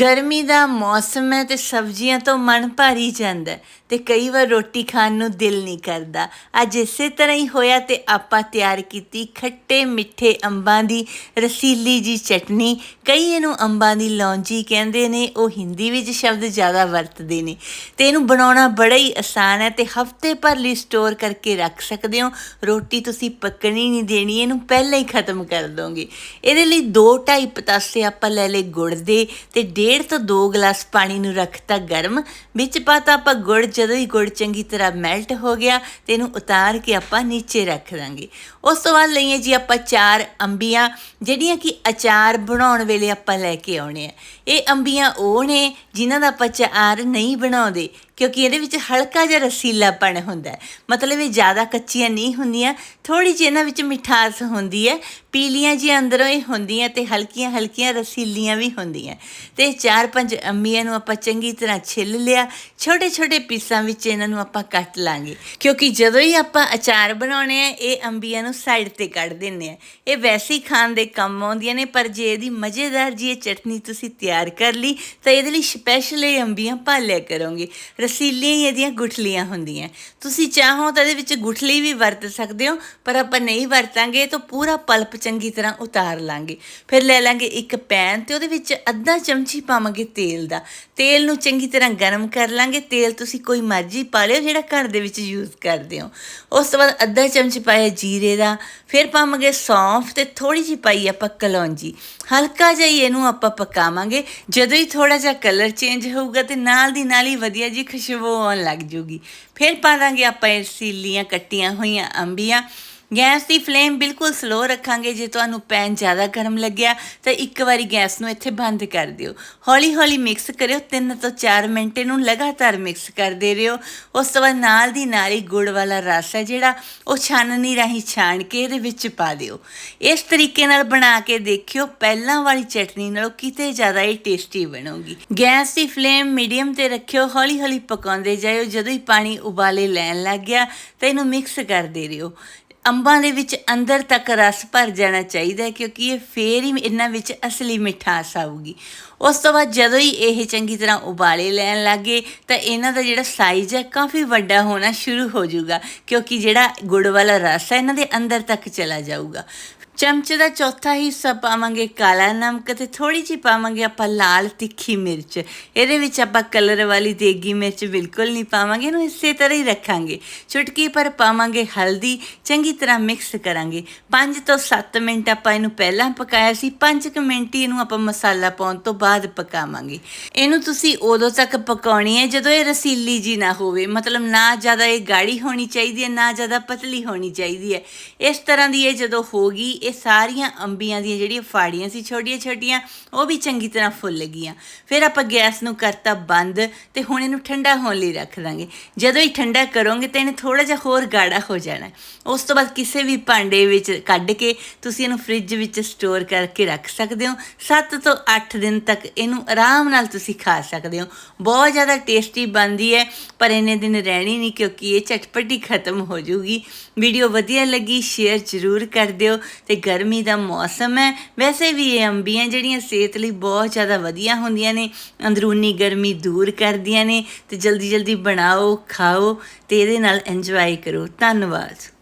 ਗਰਮੀ ਦਾ ਮੌਸਮ ਹੈ ਤੇ ਸਬਜ਼ੀਆਂ ਤੋਂ ਮਨ ਭਾਰੀ ਜਾਂਦਾ ਹੈ ਤੇ ਕਈ ਵਾਰ ਰੋਟੀ ਖਾਣ ਨੂੰ ਦਿਲ ਨਹੀਂ ਕਰਦਾ। ਅੱਜ ਇਸੇ ਤਰ੍ਹਾਂ ਹੀ ਹੋਇਆ ਤੇ ਆਪਾਂ ਤਿਆਰ ਕੀਤੀ ਖੱਟੇ ਮਿੱਠੇ ਅੰਬਾਂ ਦੀ ਰਸੀਲੀ ਜੀ ਚਟਨੀ। ਕਈ ਇਹਨੂੰ ਅੰਬਾਂ ਦੀ ਲੌਂਜੀ ਕਹਿੰਦੇ ਨੇ, ਉਹ ਹਿੰਦੀ ਵਿੱਚ ਸ਼ਬਦ ਜ਼ਿਆਦਾ ਵਰਤਦੇ ਨੇ। ਤੇ ਇਹਨੂੰ ਬਣਾਉਣਾ ਬੜਾ ਹੀ ਆਸਾਨ ਹੈ ਤੇ ਹਫ਼ਤੇ ਭਰ ਲਈ ਸਟੋਰ ਕਰਕੇ ਰੱਖ ਸਕਦੇ ਹੋ। ਰੋਟੀ ਤੁਸੀਂ ਪੱਕਣੀ ਨਹੀਂ ਦੇਣੀ, ਇਹਨੂੰ ਪਹਿਲਾਂ ਹੀ ਖਤਮ ਕਰ ਦੋਗੇ। ਇਹਦੇ ਲਈ 2.5 ਪਤਾਸੇ ਆਪਾਂ ਲੈ ਲਏ ਗੁੜ ਦੇ ਤੇ ਡੇਢ ਤੋਂ 2 ਗਲਾਸ ਪਾਣੀ ਨੂੰ ਰੱਖਤਾ ਗਰਮ, ਵਿੱਚ ਪਾਤਾ ਆਪਾਂ ਗੁੜ, ਜਦੋਂ ਹੀ ਗੁੜ ਚੰਗੀ ਤਰ੍ਹਾਂ ਮੈਲਟ ਹੋ ਗਿਆ ਤੇ ਇਹਨੂੰ ਉਤਾਰ ਕੇ ਆਪਾਂ ਨੀਚੇ ਰੱਖ ਦਾਂਗੇ। ਉਸ ਤੋਂ ਬਾਅਦ ਲਈਏ ਜੀ ਆਪਾਂ ਚਾਰ ਅੰਬੀਆਂ, ਜਿਹੜੀਆਂ ਕਿ ਅਚਾਰ ਬਣਾਉਣ ਵੇਲੇ ਆਪਾਂ ਲੈ ਕੇ ਆਉਣੇ ਆ। ਇਹ ਅੰਬੀਆਂ ਉਹ ਨੇ ਜਿਨ੍ਹਾਂ ਦਾ ਆਪਾਂ ਅਚਾਰ ਨਹੀਂ ਬਣਾਉਂਦੇ। ਕਿਉਂਕਿ ਇਹਦੇ ਵਿੱਚ ਹਲਕਾ ਜਿਹਾ ਰਸੀਲਾਪਣ ਹੁੰਦਾ ਹੈ। ਮਤਲਬ ਇਹ ਜ਼ਿਆਦਾ ਕੱਚੀਆਂ ਨਹੀਂ ਹੁੰਦੀਆਂ ਥੋੜੀ ਜਿਹੀ ਇਹਨਾਂ ਵਿੱਚ ਮਿਠਾਸ ਹੁੰਦੀ ਹੈ, ਪੀਲੀਆਂ ਜੀ ਅੰਦਰੋਂ ਇਹ ਹੁੰਦੀਆਂ ਤੇ ਹਲਕੀਆਂ ਹਲਕੀਆਂ ਰਸੀਲੀਆਂ ਵੀ ਹੁੰਦੀਆਂ। ਤੇ ਚਾਰ ਪੰਜ ਅੰਬੀਆਂ ਨੂੰ ਆਪਾਂ ਚੰਗੀ ਤਰ੍ਹਾਂ ਛਿੱਲ ਲਿਆ, ਛੋਟੇ ਛੋਟੇ ਪੀਸਾਂ ਵਿੱਚ ਇਹਨਾਂ ਨੂੰ ਆਪਾਂ ਕੱਟ ਲਾਂਗੇ। ਕਿਉਂਕਿ ਜਦੋਂ ਹੀ ਆਪਾਂ ਅਚਾਰ ਬਣਾਉਣੇ ਆ, ਇਹ ਅੰਬੀਆਂ ਨੂੰ ਸਾਈਡ ਤੇ ਕੱਢ ਦਿੰਨੇ ਆ। ਇਹ ਵੈਸੇ ਹੀ ਖਾਣ ਦੇ ਕੰਮ ਆਉਂਦੀਆਂ ਨੇ, ਪਰ ਜੇ ਇਹਦੀ ਮਜ਼ੇਦਾਰ ਜੀ ਇਹ ਚਟਨੀ ਤੁਸੀਂ ਤਿਆਰ ਕਰ ਲਈ, ਤਾਂ ਇਹਦੇ ਲਈ ਸਪੈਸ਼ਲ ਇਹ ਅੰਬੀਆਂ ਭਾਲਿਆ ਕਰੋਗੇ। ਰਸੀਲੀਆਂ ਹੀ ਇਹਦੀਆਂ ਗੁਠਲੀਆਂ ਹੁੰਦੀਆਂ। ਤੁਸੀਂ ਚਾਹੋ ਤਾਂ ਇਹਦੇ ਵਿੱਚ ਗੁਠਲੀ ਵੀ ਵਰਤ ਸਕਦੇ ਹੋ, ਪਰ ਆਪਾਂ ਨਹੀਂ ਵਰਤਾਂਗੇ ਤਾਂ ਪੂਰਾ ਪਲਪ ਚੰਗੀ ਤਰ੍ਹਾਂ ਉਤਾਰ ਲਾਂਗੇ। ਫਿਰ ਲੈ ਲਾਂਗੇ ਇੱਕ ਪੈਨ ਤੇ ਉਹਦੇ ਵਿੱਚ ਅੱਧਾ ਚਮਚੀ ਪਾਵਾਂਗੇ ਤੇਲ ਦਾ। ਤੇਲ ਨੂੰ ਚੰਗੀ ਤਰ੍ਹਾਂ ਗਰਮ ਕਰ ਲਾਂਗੇ। ਤੇਲ ਤੁਸੀਂ ਕੋਈ ਮਰਜ਼ੀ ਪਾ ਲਿਓ, ਜਿਹੜਾ ਘਰ ਦੇ ਵਿੱਚ ਯੂਜ਼ ਕਰਦੇ ਹੋ। ਉਸ ਤੋਂ ਬਾਅਦ ਅੱਧਾ ਚਮਚ ਪਾਇਆ ਜੀਰੇ ਦਾ। ਫਿਰ ਪਾਵਾਂਗੇ ਸੌਂਫ ਤੇ ਥੋੜੀ ਜਿਹੀ ਪਾਈ ਆਪਾਂ ਕਲੌਂਜੀ। ਹਲਕਾ ਜਿਹਾ ਹੀ ਇਹਨੂੰ ਆਪਾਂ ਪਕਾਵਾਂਗੇ। ਜਦੋਂ ਹੀ ਥੋੜਾ ਜਿਹਾ ਕਲਰ ਚੇਂਜ ਹੋਊਗਾ ਤੇ ਨਾਲ ਦੀ ਨਾਲ ਹੀ ਵਧੀਆ ਜੀ ਖੁਸ਼ਬੂ ਆਉਣ ਲੱਗ ਜੂਗੀ। ਫਿਰ ਪਾ ਦਾਂਗੇ ਆਪਾਂ ਇਹ ਸੀਲੀਆਂ ਕੱਟੀਆਂ ਹੋਈਆਂ ਅੰਬੀਆਂ। ਗੈਸ ਦੀ ਫਲੇਮ ਬਿਲਕੁਲ ਸਲੋ ਰੱਖਾਂਗੇ, ਜੇ ਤੁਹਾਨੂੰ ਪੈਨ ਜ਼ਿਆਦਾ ਗਰਮ ਲੱਗਿਆ, ਤਾਂ ਇੱਕ ਵਾਰੀ ਗੈਸ ਨੂੰ ਇੱਥੇ ਬੰਦ ਕਰ ਦਿਓ। ਹੌਲੀ ਹੌਲੀ ਮਿਕਸ ਕਰਿਓ 3 ਤੋਂ 4 ਮਿੰਟ ਇਹਨੂੰ ਲਗਾਤਾਰ ਮਿਕਸ ਕਰਦੇ ਰਹੋ। ਉਸ ਤੋਂ ਬਾਅਦ ਨਾਲ ਦੀ ਨਾਲ ਹੀ ਗੁੜ ਵਾਲਾ ਰਸ ਹੈ ਜਿਹੜਾ, ਉਹ ਛਾਨਣੀ ਰਾਹੀਂ ਛਾਣ ਕੇ ਇਹਦੇ ਵਿੱਚ ਪਾ ਦਿਓ। ਇਸ ਤਰੀਕੇ ਨਾਲ ਬਣਾ ਕੇ ਦੇਖਿਓ, ਪਹਿਲਾਂ ਵਾਲੀ ਚਟਨੀ ਨਾਲੋਂ ਕਿਤੇ ਜ਼ਿਆਦਾ ਹੀ ਟੇਸਟੀ ਬਣੂਗੀ। ਗੈਸ ਦੀ ਫਲੇਮ ਮੀਡੀਅਮ ਤੇ ਰੱਖਿਓ ਹੌਲੀ ਹੌਲੀ ਪਕਾਉਂਦੇ ਜਾਇਓ। ਜਦੋਂ ਹੀ ਪਾਣੀ ਉਬਾਲੇ ਲੈਣ ਲੱਗ ਗਿਆ, ਤਾਂ ਇਹਨੂੰ ਮਿਕਸ ਕਰਦੇ ਰਹੋ। ਅੰਬਾਂ ਦੇ ਵਿੱਚ ਅੰਦਰ ਤੱਕ ਰਸ ਭਰ ਜਾਣਾ ਚਾਹੀਦਾ ਕਿਉਂਕਿ ਇਹ ਫੇਰ ਹੀ ਇਹਨਾਂ ਵਿੱਚ ਅਸਲੀ ਮਿਠਾਸ ਆਊਗੀ। ਉਸ ਤੋਂ ਬਾਅਦ ਜਦੋਂ ਹੀ ਇਹ ਚੰਗੀ ਤਰ੍ਹਾਂ ਉਬਾਲੇ ਲੈਣ ਲੱਗੇ, ਤਾਂ ਇਹਨਾਂ ਦਾ ਜਿਹੜਾ ਸਾਈਜ਼ ਹੈ ਕਾਫੀ ਵੱਡਾ ਹੋਣਾ ਸ਼ੁਰੂ ਹੋ ਜਾਊਗਾ, ਕਿਉਂਕਿ ਜਿਹੜਾ ਗੁੜ ਵਾਲਾ ਰਸ ਹੈ, ਇਹਨਾਂ ਦੇ ਅੰਦਰ ਤੱਕ ਚਲਾ ਜਾਊਗਾ। ਚਮਚੇ ਦਾ ਚੌਥਾ ਹਿੱਸਾ ਪਾਵਾਂਗੇ ਕਾਲਾ ਨਮਕ ਤੇ ਥੋੜੀ ਜਿਹੀ ਪਾਵਾਂਗੇ ਆਪਾਂ ਲਾਲ ਤਿੱਖੀ ਮਿਰਚ। ਇਹਦੇ ਵਿੱਚ ਆਪਾਂ ਕਲਰ ਵਾਲੀ ਦੇਗੀ ਮਿਰਚ ਬਿਲਕੁਲ ਨਹੀਂ ਪਾਵਾਂਗੇ, ਇਹਨੂੰ ਇਸੇ ਤਰ੍ਹਾਂ ਹੀ ਰੱਖਾਂਗੇ। ਚੁਟਕੀ ਪਰ ਪਾਵਾਂਗੇ ਹਲਦੀ, ਚੰਗੀ ਤਰ੍ਹਾਂ ਮਿਕਸ ਕਰਾਂਗੇ। 5 ਤੋਂ 7 ਮਿੰਟ ਆਪਾਂ ਇਹਨੂੰ ਪਹਿਲਾਂ ਪਕਾਇਆ ਸੀ 5 ਕੁ ਮਿੰਟ ਹੀ ਇਹਨੂੰ ਆਪਾਂ ਮਸਾਲਾ ਪਾਉਣ ਤੋਂ ਬਾਅਦ ਪਕਾਵਾਂਗੇ। ਇਹਨੂੰ ਤੁਸੀਂ ਉਦੋਂ ਤੱਕ ਪਕਾਉਣੀ ਹੈ ਜਦੋਂ ਇਹ ਰਸੀਲੀ ਜੀ ਨਾ ਹੋਵੇ। ਮਤਲਬ ਨਾ ਜ਼ਿਆਦਾ ਇਹ ਗਾੜੀ ਹੋਣੀ ਚਾਹੀਦੀ ਹੈ, ਨਾ ਜ਼ਿਆਦਾ ਪਤਲੀ ਹੋਣੀ ਚਾਹੀਦੀ ਹੈ। ਇਸ ਤਰ੍ਹਾਂ ਦੀ ਇਹ ਜਦੋਂ ਹੋਗੀ ਇਹ ਸਾਰੀਆਂ ਅੰਬੀਆਂ ਦੀਆਂ ਜਿਹੜੀਆਂ ਫਾੜੀਆਂ ਸੀ, ਛੋਟੀਆਂ ਛੋਟੀਆਂ, ਉਹ ਵੀ ਚੰਗੀ ਤਰ੍ਹਾਂ ਫੁੱਲ ਗਈਆਂ। ਫਿਰ ਆਪਾਂ ਗੈਸ ਨੂੰ ਕਰਤਾ ਬੰਦ ਤੇ ਹੁਣ ਇਹਨੂੰ ਠੰਡਾ ਹੋਣ ਲਈ ਰੱਖ ਦਾਂਗੇ। ਜਦੋਂ ਇਹ ਠੰਡਾ ਕਰੋਗੇ ਤਾਂ ਇਹਨੇ ਥੋੜਾ ਜਿਹਾ ਹੋਰ ਗਾੜਾ ਹੋ ਜਾਣਾ। ਉਸ ਤੋਂ ਬਾਅਦ ਕਿਸੇ ਵੀ ਭਾਂਡੇ ਵਿੱਚ ਕੱਢ ਕੇ ਤੁਸੀਂ ਇਹਨੂੰ ਫ੍ਰਿਜ ਵਿੱਚ ਸਟੋਰ ਕਰਕੇ ਰੱਖ ਸਕਦੇ ਹੋ। 7 ਤੋਂ 8 ਦਿਨ ਤੱਕ ਇਹਨੂੰ ਆਰਾਮ ਨਾਲ ਤੁਸੀਂ ਖਾ ਸਕਦੇ ਹੋ। ਬਹੁਤ ਜ਼ਿਆਦਾ ਟੇਸਟੀ ਬਣਦੀ ਹੈ, ਪਰ ਇਹਨੇ ਦਿਨ ਰਹਿਣੀ ਨਹੀਂ ਕਿਉਂਕਿ ਇਹ ਝਟਪਟੀ ਖਤਮ ਹੋ ਜੂਗੀ ਵੀਡੀਓ ਵਧੀਆ ਲੱਗੀ, ਸ਼ੇਅਰ ਜ਼ਰੂਰ ਕਰ ਦਿਓ ਤੇ ਗਰਮੀ ਦਾ ਮੌਸਮ ਹੈ। ਵੈਸੇ ਵੀ ਇਹ ਅੰਬੀਆਂ ਜਿਹੜੀਆਂ ਸਿਹਤ ਲਈ ਬਹੁਤ ਜ਼ਿਆਦਾ ਵਧੀਆ ਹੁੰਦੀਆਂ ਨੇ, ਅੰਦਰੂਨੀ ਗਰਮੀ ਦੂਰ ਕਰਦੀਆਂ ਨੇ ਤੇ ਜਲਦੀ ਜਲਦੀ ਬਣਾਓ, ਖਾਓ ਤੇ ਇਹਦੇ ਨਾਲ ਇੰਜੋਏ ਕਰੋ। ਧੰਨਵਾਦ।